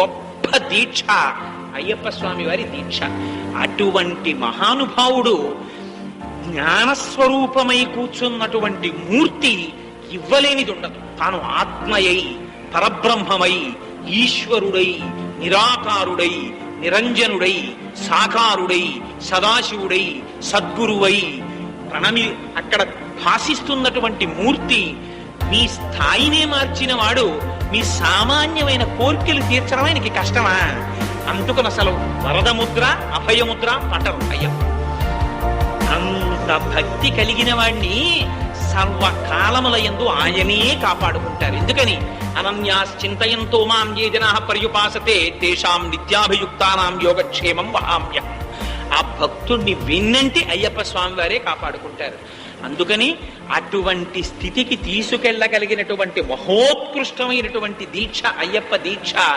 గొప్ప దీక్ష. అయ్యప్ప స్వామి వారి దీక్ష. అటువంటి మహానుభావుడు జ్ఞానస్వరూపమై కూర్చున్నటువంటి మూర్తి ఇవ్వలేనిది ఉండదు. తాను ఆత్మయై పరబ్రహ్మమై ఈశ్వరుడై నిరాకారుడై నిరంజనుడై సాకారుడై సదాశివుడై సద్గురువై ప్రణమి అక్కడ భాసిస్తున్నటువంటి మూర్తి మీ స్థాయినే మార్చిన వాడు మీ సామాన్యమైన కోర్కెలు తీర్చడం ఆయనకి కష్టమా? అందుకని అసలు వరదముద్ర అభయముద్ర పటరు. అయ్యప్ప అంత భక్తి కలిగిన వాణ్ణి సర్వకాలముల ఎందు ఆయనే కాపాడుకుంటారు. ఎందుకని? అనన్యాశ్చింతయంతో మాం ఏ జనా పర్యుపాసతే తేషాం నిత్యాభియుక్తానాం యోగక్షేమం వహామ్య ఆ భక్తుణ్ణి విన్నంటి అయ్యప్ప స్వామి వారే కాపాడుకుంటారు. అందుకని అటువంటి స్థితికి తీసుకెళ్ళగలిగినటువంటి మహోత్కృష్టమైనటువంటి దీక్ష అయ్యప్ప దీక్ష